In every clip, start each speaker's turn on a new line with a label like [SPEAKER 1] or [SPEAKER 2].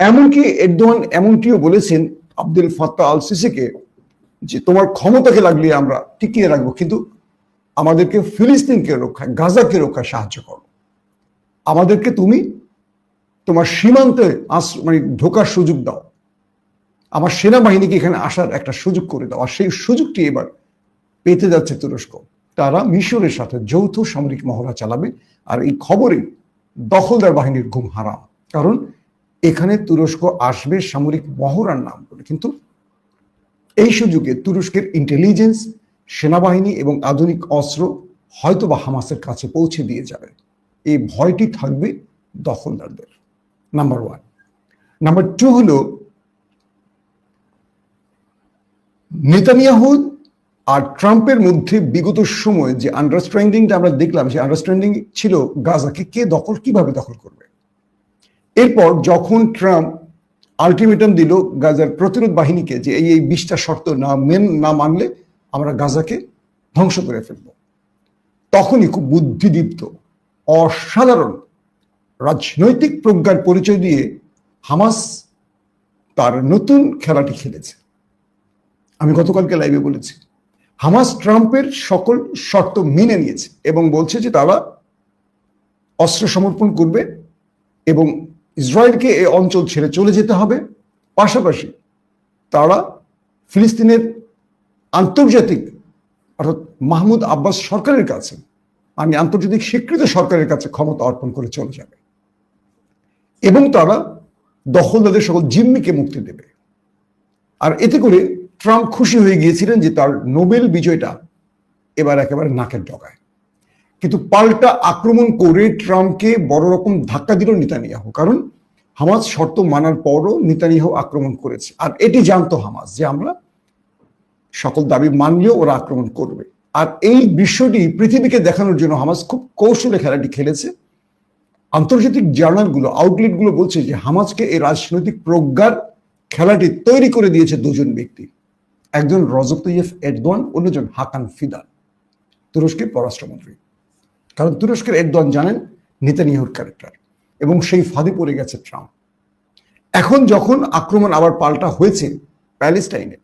[SPEAKER 1] এমনকি এরদোয়ান এমনটিও বলেছেন আব্দুল ফাত্তা আল সিসিকে যে তোমার ক্ষমতাকে লাগলে আমরা টিকিয়ে রাখব, কিন্তু আমাদেরকে ফিলিস্তিনকে রক্ষা, গাজাকে রক্ষা সাহায্য করো। আমাদেরকে তুমি তোমার সীমান্তে মানে ঢোকার সুযোগ দাও। আমার সেনাবাহিনীকে এখানে আসার একটা সুযোগ করে দাও। আর সেই সুযোগটি এবার পেতে যাচ্ছে তুরস্ক। তারা মিশরের সাথে যৌথ সামরিক মহড়া চালাবে, আর এই খবরে দখলদার বাহিনীর ঘুম হারাম। কারণ এখানে তুরস্ক আসবে সামরিক মহড়ার নাম করে। কিন্তু এই সুযোগে তুরস্কের ইন্টেলিজেন্স সেনাবাহিনী এবং আধুনিক অস্ত্র হয়তো বা হামাসের কাছে পৌঁছে দিয়ে যাবে। এই ভয়টি থাকবে দখলদারদের। নাম্বার ওয়ান নাম্বার টু হলো নেতানিয়াহু আর ট্রাম্পের মধ্যে বিগত সময়ে যে আন্ডারস্ট্যান্ডিংটা আমরা দেখলাম, সেই আন্ডারস্ট্যান্ডিং ছিল গাজাকে কে দখল, কীভাবে দখল করবে? এরপর যখন ট্রাম্প আলটিমেটাম দিল গাজার প্রতিরোধ বাহিনীকে যে এই এই বিশটা শর্ত না মেন, না মানলে আমরা গাজাকে ধ্বংস করে ফেলব, তখনই খুব বুদ্ধিদীপ্ত, অসাধারণ রাজনৈতিক প্রজ্ঞার পরিচয় দিয়ে হামাস তার নতুন খেলাটি খেলেছে। আমি গতকালকে লাইভে বলেছি, হামাস ট্রাম্পের সকল শর্ত মেনে নিয়েছে এবং বলছে যে তারা অস্ত্র সমর্পণ করবে এবং ইসরায়েলকে এই অঞ্চল ছেড়ে চলে যেতে হবে। পাশাপাশি তারা ফিলিস্তিনের আন্তর্জাতিক, অর্থাৎ মাহমুদ আব্বাস সরকারের কাছে আমি আন্তর্জাতিক স্বীকৃত সরকারের কাছে ক্ষমতা অর্পণ করে চলে যাবে। এবং তারা দখলদারদের সকল জিম্মিকে মুক্তি দেবে। আর এতে করে ট্রাম্প খুশি হয়ে গিয়েছিলেন যে তার নোবেল বিজয়টা এবার একেবারে নাকের ডগায়। কিন্তু পাল্টা আক্রমণ করে ট্রাম্পকে বড় রকম ধাক্কা দিল নেতানিয়াহু। কারণ হামাজ শর্ত মানার পরও নেতানিয়াহু আক্রমণ করেছে। আর এটি জানতো হামাজ যে আমরা সকল দাবি মানলেও ওরা আক্রমণ করবে। আর এই বিষয়টি পৃথিবীকে দেখানোর জন্য হামাজ খুব কৌশলে খেলাটি খেলেছে। আন্তর্জাতিক জার্নালগুলো, আউটলেটগুলো বলছে যে হামাজকে এই রাজনৈতিক প্রজ্ঞার খেলাটি তৈরি করে দিয়েছে দুজন ব্যক্তি। একজন রজব তৈয়ফ এরদোয়ান, অন্যজন হাকান ফিদান, তুরস্কের পররাষ্ট্রমন্ত্রী। কারণ তুরস্কের এরদোয়ান জানেন, নেতানিয়াহুর ক্যারেক্টার এবং সেই ফাঁদে পড়ে গেছে ট্রাম্প। এখন যখন আক্রমণ আবার পাল্টা হয়েছে প্যালেস্টাইনে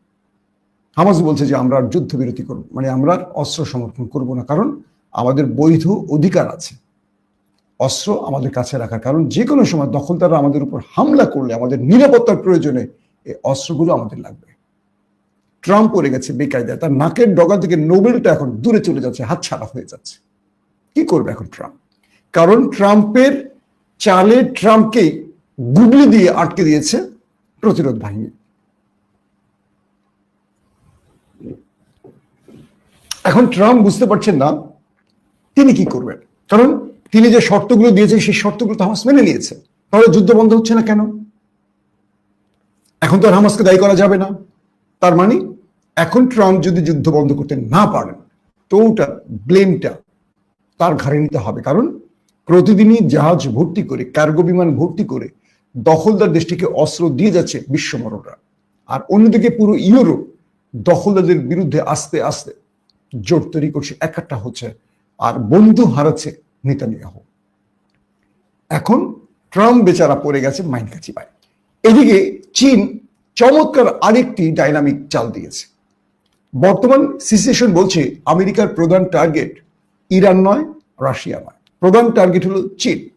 [SPEAKER 1] হামাজ বলছে যে আমরা আর যুদ্ধবিরতি করব মানে আমরা অস্ত্র সমর্পণ করব না, কারণ আমাদের বৈধ অধিকার আছে। অস্ত্র আমাদের কাছে রাখার কারণ যে কোনো সময় দখলদাররা আমাদের উপর হামলা করলে, আমাদের নিরাপত্তার প্রয়োজনে এই অস্ত্রগুলো আমাদের লাগবে। ট্রাম্প পড়ে গেছে বেকায়দায়, তার নাকের ডগা থেকে নোবেলটা এখন দূরে চলে যাচ্ছে হাত হাতছাড়া হয়ে যাচ্ছে। কি করবে এখন ট্রাম্প কারণ ট্রাম্পের চালে ট্রাম্পকেই গুগলি দিয়ে আটকে দিয়েছে প্রতিরোধ বাহিনী। এখন ট্রাম্প বুঝতে পারছেন না তিনি কি করবেন। কারণ তিনি যে শর্তগুলো দিয়েছেন, সেই শর্তগুলো তো হামাস মেনে নিয়েছে। তাহলে যুদ্ধ বন্ধ হচ্ছে না কেন? এখন তো আর হামাসকে দায়ী করা যাবে না। তার মানে এখন ট্রাম্প যদি যুদ্ধ বন্ধ করতে না পারেন টোটাল ব্লেমটা তার ঘাড়ে নিতে হবে। কারণ প্রতিদিনই জাহাজ ভর্তি করে, কার্গো বিমান ভর্তি করে দখলদার দেশটিকে অস্ত্র দিয়ে যাচ্ছে বিশ্বমরণরা। আর অন্যদিকে পুরো ইউরোপ দখলদারদের বিরুদ্ধে আস্তে আস্তে জোট তৈরি করছে একটা হচ্ছে আর বন্ধু হারাচ্ছে নেতানিয়াহু। এখন ট্রাম্প বেচারা পড়ে গেছে মাইন কাছি পায়। এদিকে চীন চমৎকার আরেকটি ডাইনামিক চাল দিয়েছে। বর্তমান সিচুয়েশন বলছে, আমেরিকার প্রধান টার্গেট ইরান নয়, রাশিয়া নয়। প্রধান টার্গেট হলো চীন।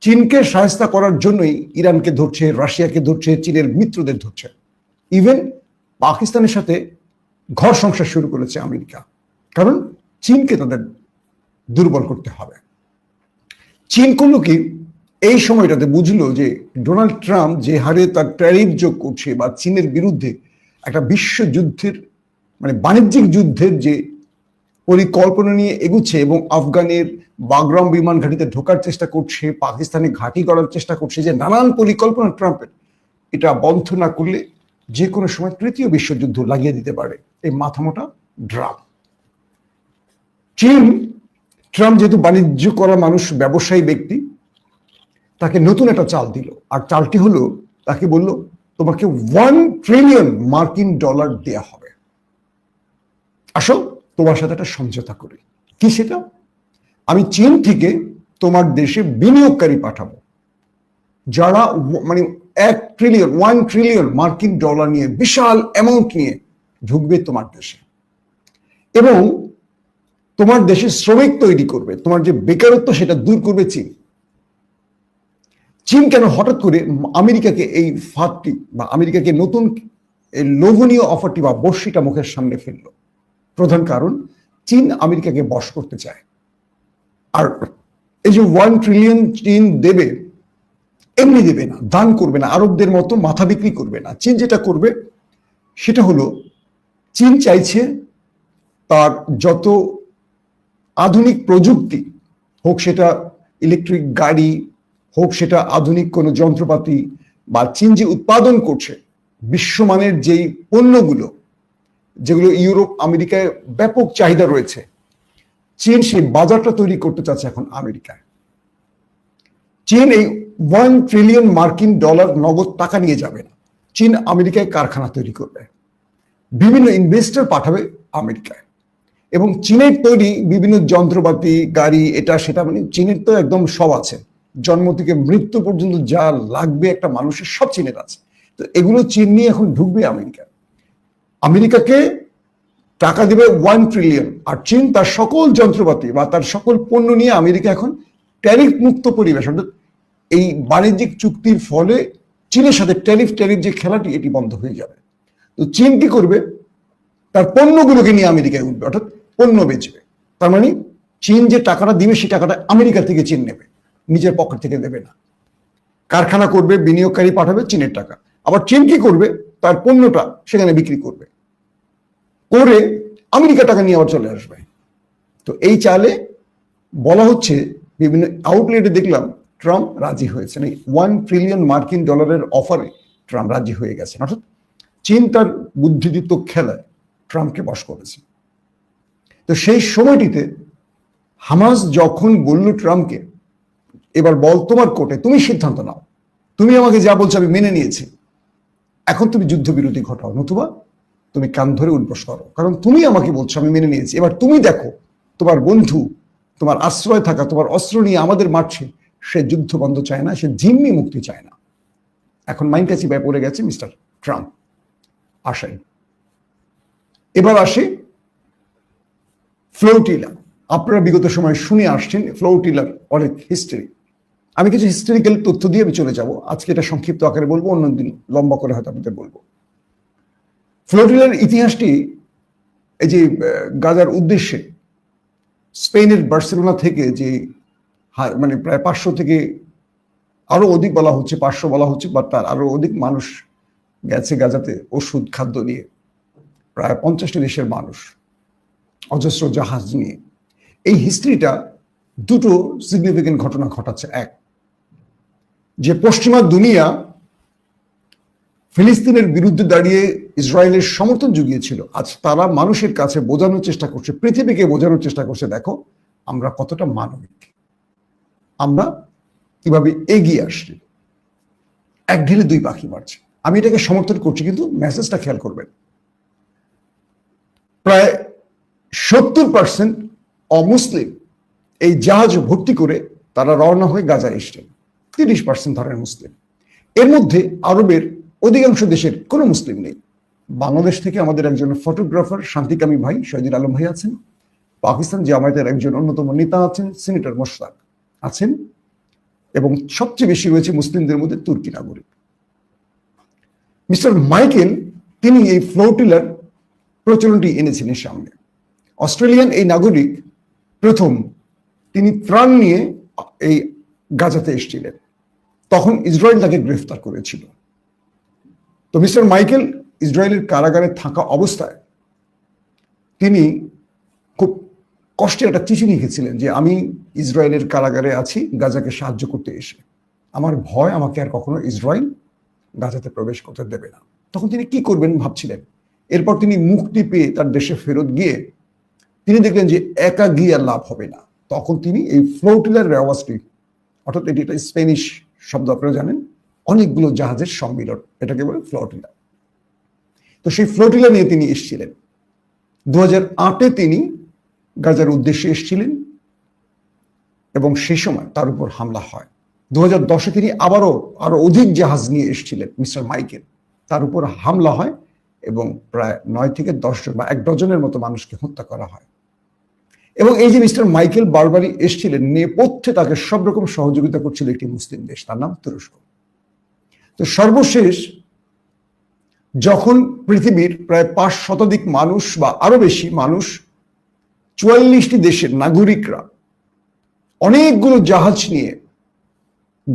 [SPEAKER 1] চীনকে সাহায্য করার জন্যই ইরানকে ধরছে, রাশিয়াকে ধরছে, চীনের মিত্রদের ধরছে। ইভেন পাকিস্তানের সাথে ঘর সংসার শুরু করেছে আমেরিকা। কারণ চীনকে তাদের দুর্বল করতে হবে। চীন করল কি? এই সময়টাতে বুঝলো যে ডোনাল্ড ট্রাম্প যে হারে তার ট্যারিফ যোগ করছে বা চীনের বিরুদ্ধে একটা বিশ্বযুদ্ধের মানে বাণিজ্যিক যুদ্ধের যে পরিকল্পনা নিয়ে এগুচ্ছে এবং আফগানের বাগরাম বিমান ঘাটিতে ঢোকার চেষ্টা করছে, পাকিস্তানে ঘাঁটি করার চেষ্টা করছে যে নানান পরিকল্পনা ট্রাম্পের। এটা বন্ধ না করলে যে কোনো সময় তৃতীয় বিশ্বযুদ্ধ লাগিয়ে দিতে পারে। এই মাথামোটা ড্রাম। চীন, ট্রাম্প যেহেতু বাণিজ্য করা মানুষ, ব্যবসায়ী ব্যক্তি, তাকে নতুন একটা চাল দিল। আর চালটি হলো, তাকে বলল, তোমাকে ওয়ান ট্রিলিয়ন মার্কিন ডলার দেয়া হবে। আসো তোমার সাথে একটা সমঝোতা করি। কি সেটা? আমি চীন থেকে তোমার দেশে বিনিয়োগকারী পাঠাবো। যারা মানে এক ট্রিলিয়ন ওয়ান ট্রিলিয়ন মার্কিন ডলার নিয়ে বিশাল অ্যামাউন্ট নিয়ে ঢুকবে তোমার দেশে। এবং তোমার দেশে শ্রমিক তৈরি করবে। তোমার যে বেকারত্ব সেটা দূর করবে চীন। চীন কেন হঠাৎ করে আমেরিকাকে এই ফাঁদটি বা আমেরিকাকে নতুন লোভনীয় অফারটি বা বর্ষিটা মুখের সামনে ফেলল? প্রধান কারণ, চীন আমেরিকাকে বশ করতে চায়। আর এই যে ওয়ান ট্রিলিয়ন চীন দেবে, এমনি দেবে না, দান করবে না, আরবদের মতো মাথা বিক্রি করবে না। চীন যেটা করবে, সেটা হলো, চীন চাইছে তার যত আধুনিক প্রযুক্তি হোক, সেটা ইলেকট্রিক গাড়ি হোক, সেটা আধুনিক কোনো যন্ত্রপাতি বা চীন যে উৎপাদন করছে, বিশ্বমানের যেই পণ্যগুলো যেগুলো ইউরোপ, আমেরিকায় ব্যাপক চাহিদা রয়েছে। চীন সেই বাজারটা তৈরি করতে চাচ্ছে এখন আমেরিকায়। চীন এই ওয়ান ট্রিলিয়ন মার্কিন ডলার নগদ টাকা নিয়ে যাবে। না চীন আমেরিকায় কারখানা তৈরি করবে। বিভিন্ন ইনভেস্টর পাঠাবে আমেরিকায়। এবং চীনের তৈরি বিভিন্ন যন্ত্রপাতি, গাড়ি, এটা, সেটা মানে চীনের তো একদম সব আছে। জন্ম থেকে মৃত্যু পর্যন্ত যা লাগবে একটা মানুষের সব চীনের আছে। তো এগুলো চীন নিয়ে এখন ঢুকবে আমেরিকা। আমেরিকাকে টাকা দেবে ওয়ান ট্রিলিয়ন আর চীন তার সকল যন্ত্রপাতি বা তার সকল পণ্য নিয়ে আমেরিকা এখন ট্যারিফ মুক্ত পরিবেশ, অর্থাৎ এই বাণিজ্যিক চুক্তির ফলে চীনের সাথে ট্যারিফ ট্যারিফ যে খেলাটি, এটি বন্ধ হয়ে যাবে। তো চীন কি করবে? তার পণ্যগুলোকে নিয়ে আমেরিকায় উঠবে, অর্থাৎ পণ্য বেচবে। তার মানে চীন যে টাকাটা দিবে, সেই টাকাটা আমেরিকা থেকে চীন নেবে, নিজের পকেট থেকে দেবে না। কারখানা করবে, বিনিয়োগকারী পাঠাবে চীনের টাকা। আবার চীন কি করবে? তার পণ্যটা সেখানে বিক্রি করবে। করে আমেরিকা টাকা নিয়ে আবার চলে আসবে। তো এই চালে বলা হচ্ছে বিভিন্ন আউটলেটে দেখলাম ট্রাম্প রাজি হয়েছেন এই ওয়ান ট্রিলিয়ন মার্কিন ডলারের অফারে ট্রাম্প রাজি হয়ে গেছেন। অর্থাৎ চীন তার বুদ্ধিদীপ্ত খেলায় ট্রাম্পকে বশ করেছে। তো সেই সময়টিতে হামাস যখন বলল ট্রাম্পকে, এবার বল, তোমার কোর্টে, তুমি সিদ্ধান্ত নাও। তুমি আমাকে যা বলছো আমি মেনে নিয়েছি। এখন তুমি যুদ্ধবিরতি ঘটাও, নতুবা তুমি কান ধরে উদ্বস করো কারণ তুমি আমাকে বলছো, আমি মেনে নিয়েছি। এবার তুমি দেখো, তোমার বন্ধু, তোমার আশ্রয় থাকা, তোমার অস্ত্র নিয়ে আমাদের মারছে সে যুদ্ধ বন্ধ চায় না, সে জিম্মি মুক্তি চায় না। এখন মাইন্ড কাছি ব্যয় পড়ে গেছে, মিস্টার ট্রাম্প। আসাই এবার আসে ফ্লোটিলা। আপনারা বিগত সময় শুনে আসছেন, ফ্লোটিলার অনেক হিস্ট্রি আমি কিছু হিস্টোরিক্যাল তথ্য দিয়ে আমি চলে যাব। আজকে এটা সংক্ষিপ্ত আকারে বলব, অন্যদিন লম্বা করে হয়তো আপনাদের বলব। ফ্লোটিলার ইতিহাসটি এই যে গাজার উদ্দেশ্যে স্পেনের বার্সেলোনা থেকে যে মানে প্রায় পাঁচশো থেকে আরও অধিক বলা হচ্ছে, পাঁচশো বলা হচ্ছে, বা তার আরও অধিক মানুষ গেছে গাজাতে ওষুধ, খাদ্য নিয়ে। প্রায় পঞ্চাশটি দেশের মানুষ, অজস্র জাহাজ নিয়ে। এই হিস্ট্রিটা দুটো সিগনিফিকেন্ট ঘটনা ঘটাচ্ছে। এক যে পশ্চিমা দুনিয়া ফিলিস্তিনের বিরুদ্ধে দাঁড়িয়ে ইসরায়েলের সমর্থন জুগিয়েছিল। আজ তারা মানুষের কাছে বোঝানোর চেষ্টা করছে, পৃথিবীকে বোঝানোর চেষ্টা করছে, দেখো আমরা কতটা মানবিক। আমরা কীভাবে এগিয়ে আসছি। এক ঢিলে দুই পাখি মারছে। আমি এটাকে সমর্থন করছি, কিন্তু মেসেজটা খেয়াল করবেন। প্রায় সত্তর পার্সেন্ট অমুসলিম এই জাহাজ ভর্তি করে তারা রওনা হয়ে গাজা এসছেন। তিরিশ পার্সেন্ট ধরেন মুসলিম। এর মধ্যে আরবের অধিকাংশ দেশের কোনো মুসলিম নেই। বাংলাদেশ থেকে আমাদের একজন ফটোগ্রাফার শান্তিকামী ভাই শহীদুল আলম ভাই আছেন। পাকিস্তান জামায়াতের একজন অন্যতম নেতা আছেন, সিনেটর মোশতাক আছেন এবং সবচেয়ে বেশি রয়েছে মুসলিমদের মধ্যে তুর্কি নাগরিক। মিস্টার মাইকেল, তিনি এই ফ্লোটিলার প্রচলনটি এনেছিলেন সামনে। অস্ট্রেলিয়ান এই নাগরিক প্রথম তিনি ত্রাণ নিয়ে এই গাজাতে এসেছিলেন। তখন ইসরায়েল তাকে গ্রেফতার করেছিল। তো মিস্টার মাইকেল ইসরায়েলের কারাগারে থাকা অবস্থায় তিনি খুব কষ্টে একটা চিঠি লিখেছিলেন যে, আমি ইসরায়েলের কারাগারে আছি, গাজাকে সাহায্য করতে এসে। আমার ভয় আমাকে আর কখনো ইসরায়েল গাজাতে প্রবেশ করতে দেবে না। তখন তিনি কি করবেন ভাবছিলেন? এরপর তিনি মুক্তি পেয়ে তার দেশে ফেরত গিয়ে তিনি দেখলেন যে একা গিয়ে লাভ হবে না। তখন তিনি এই ফ্লোটিলার রেওয়াজটি অর্থাৎ এটি একটা স্পেনিশ শব্দ, আপনারা জানেন। অনেকগুলো জাহাজের সম্মিলন, এটাকে বলে ফ্লোটিলা। তো সেই ফ্লোটিলা নিয়ে তিনি এসেছিলেন। দু আটে তিনি গাজার উদ্দেশ্যে এসেছিলেন এবং সেই সময় তার উপর হামলা হয়। দু হাজার দশে তিনি আবারও আরও অধিক জাহাজ নিয়ে এসেছিলেন, মিস্টার মাইকেল। তার উপর হামলা হয় এবং প্রায় নয় থেকে দশ জন বা এক ডজনের মতো মানুষকে হত্যা করা হয়। এবং এই যে মিস্টার মাইকেল বারবারি এসেছিলেন, নেপথ্যে তাকে সব রকম সহযোগিতা করছিল একটি মুসলিম দেশ। তার নাম তুরস্ক। তো সর্বশেষ, যখন পৃথিবীর প্রায় পাঁচ শতাধিক মানুষ বা আরও বেশি মানুষ, চুয়াল্লিশটি দেশের নাগরিকরা অনেকগুলো জাহাজ নিয়ে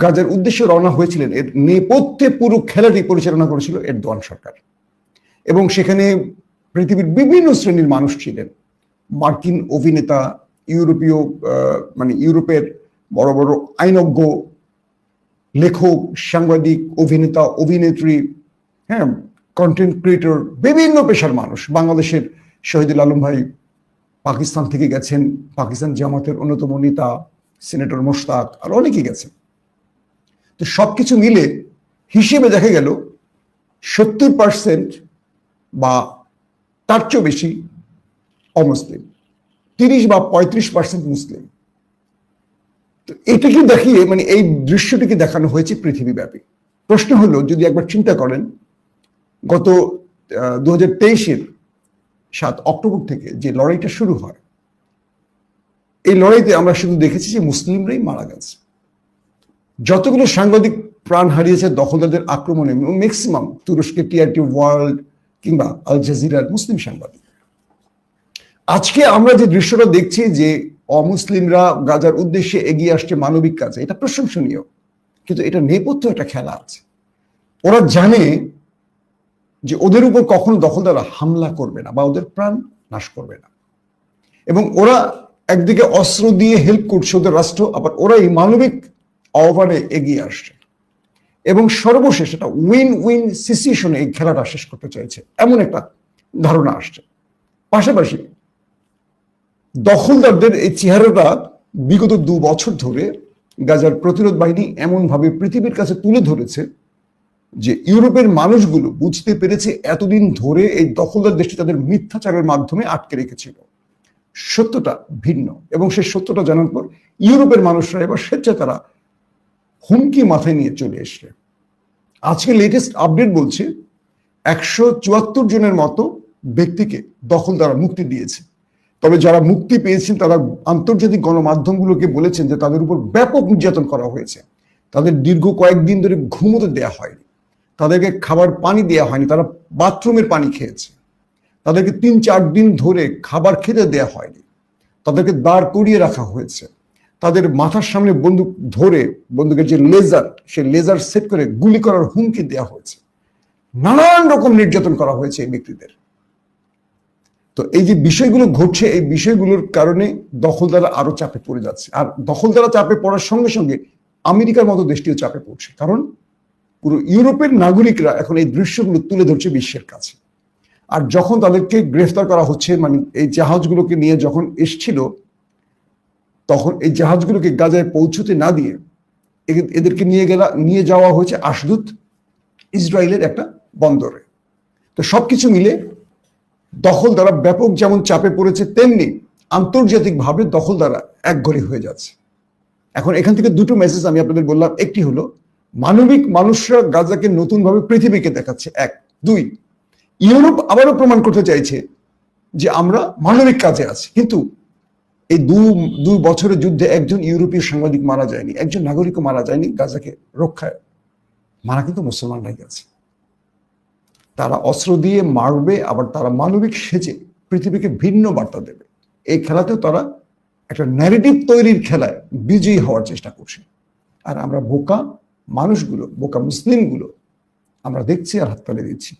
[SPEAKER 1] গাজার উদ্দেশ্যে রওনা হয়েছিলেন, এর নেপথ্যে পুরো খেলাটি পরিচালনা করেছিল এরদোয়ান সরকার। এবং সেখানে পৃথিবীর বিভিন্ন শ্রেণির মানুষ ছিলেন। মার্কিন অভিনেতা ইউরোপীয় মানে ইউরোপের বড় বড় আইনজ্ঞ, লেখক, সাংবাদিক, অভিনেতা, অভিনেত্রী হ্যাঁ কন্টেন্ট ক্রিয়েটর বিভিন্ন পেশার মানুষ। বাংলাদেশের শহীদুল আলম ভাই পাকিস্তান থেকে গেছেন। পাকিস্তান জামাতের অন্যতম নেতা সিনেটর মোশতাক, আর অনেকেই গেছেন। তো সব কিছু মিলে হিসেবে দেখা গেল, সত্তর পার্সেন্ট বা তার চেয়েও বেশি অমুসলিম, তিরিশ বা পঁয়ত্রিশ পার্সেন্ট মুসলিম। তো এটাকে দেখিয়ে মানে এই দৃশ্যটিকে দেখানো হয়েছে পৃথিবীব্যাপী? প্রশ্ন হলো, যদি একবার চিন্তা করেন, গত দু হাজার তেইশের সাত অক্টোবর থেকে যে লড়াইটা শুরু হয়, এই লড়াইতে আমরা শুধু দেখেছি যে মুসলিমরাই মারা গেছে। যতগুলো সাংবাদিক প্রাণ হারিয়েছে দখলদারদের আক্রমণে, ম্যাক্সিমাম তুরস্কের টিআরটি ওয়ার্ল্ড কিংবা আল জাজিরার মুসলিম সাংবাদিক। আজকে আমরা যে দৃশ্যটা দেখছি যে অমুসলিমরা গাজার উদ্দেশ্যে এগিয়ে আসছে মানবিক কাজে, এটা প্রশংসনীয়। কিন্তু এটা নেপথ্য একটা খেলা আছে। ওরা জানে যে ওদের উপর কখনো দখলদাররা হামলা করবে না বা ওদের প্রাণ নাশ করবে না। এবং ওরা একদিকে অস্ত্র দিয়ে হেল্প করছে ওদের রাষ্ট্র, আবার ওরা এই মানবিক আহ্বানে এগিয়ে আসছে। এবং সর্বশেষ এটা উইন উইন সিচুয়েশনে এই খেলাটা শেষ করতে চাইছে। এমন একটা ধারণা আসছে। পাশাপাশি দখলদারদের এই চেহারাটা বিগত দু বছর ধরে গাজার প্রতিরোধ বাহিনী এমনভাবে পৃথিবীর কাছে তুলে ধরেছে যে ইউরোপের মানুষগুলো বুঝতে পেরেছে এতদিন ধরে এই দখলদার দেশটি তাদের মিথ্যাচারের মাধ্যমে আটকে রেখেছিল। সত্যটা ভিন্ন এবং সেই সত্যটা জানার পর ইউরোপের মানুষরা এবার স্বেচ্ছায় তারা হুমকি মাথায় নিয়ে চলে এসছে। আজকে লেটেস্ট আপডেট বলছে একশো চুয়াত্তর জনের মতো ব্যক্তিকে দখল দ্বারা মুক্তি দিয়েছে। তবে যারা মুক্তি পেয়েছেন, তারা আন্তর্জাতিক গণমাধ্যমগুলোকে বলেছেন যে তাদের উপর ব্যাপক নির্যাতন করা হয়েছে। তাদের দীর্ঘ কয়েকদিন ধরে ঘুমোতে দেয়া হয়নি। তাদেরকে খাবার পানি দেয়া হয়নি, তারা বাথরুমের পানি খেয়েছে। তাদেরকে তিন চার দিন ধরে খাবার খেতে দেয়া হয়নি। তাদেরকে দাঁড় করিয়ে রাখা হয়েছে। তাদের মাথার সামনে বন্দুক ধরে, বন্দুকের যে লেজার, সে লেজার সেট করে গুলি করার হুমকি দেওয়া হয়েছে। নানান রকম নির্যাতন করা হয়েছে এই ব্যক্তিদের। তো এই যে বিষয়গুলো ঘটছে, এই বিষয়গুলোর কারণে দখলদারা আরও চাপে পড়ে যাচ্ছে। আর দখলদারা চাপে পড়ার সঙ্গে সঙ্গে আমেরিকার মতো দেশটিও চাপে পড়ছে। কারণ পুরো ইউরোপের নাগরিকরা এখন এই দৃশ্যগুলো তুলে ধরছে বিশ্বের কাছে। আর যখন তাদেরকে গ্রেফতার করা হচ্ছে মানে এই জাহাজগুলোকে নিয়ে যখন এসছিল, তখন এই জাহাজগুলোকে গাজায় পৌঁছতে না দিয়ে এদেরকে নিয়ে গেলা, নিয়ে যাওয়া হয়েছে আশদুত ইসরায়েলের একটা বন্দরে। তো সবকিছু মিলে দখল দ্বারা ব্যাপক যেমন চাপে পড়েছে, তেমনি আন্তর্জাতিকভাবে দখল দ্বারা একঘরে হয়ে যাচ্ছে। এখন এখান থেকে দুটো মেসেজ আমি আপনাদের বললাম। একটি হলো, মানবিক মানুষরা গাজাকে নতুনভাবে পৃথিবীকে দেখাচ্ছে। এক। দুই, ইউরোপ আবারও প্রমাণ করতে চাইছে যে আমরা মানবিক কাজে আছি। কিন্তু এই দু দুই বছরের যুদ্ধে একজন ইউরোপীয় সাংবাদিক মারা যায়নি, একজন নাগরিকও মারা যায়নি গাজাকে রক্ষায়। মারা কিন্তু মুসলমানরাই গেছে। তারা অস্ত্র দিয়ে মারবে, আবার তারা মানবিক সেজে পৃথিবীকে ভিন্ন বার্তা দেবে। এই খেলাতেও তারা একটা ন্যারেটিভ তৈরির খেলায় বিজয়ী হওয়ার চেষ্টা করছে। আর আমরা বোকা মানুষগুলো, বোকা মুসলিমগুলো আমরা দেখছি আর হাততালি দিচ্ছি।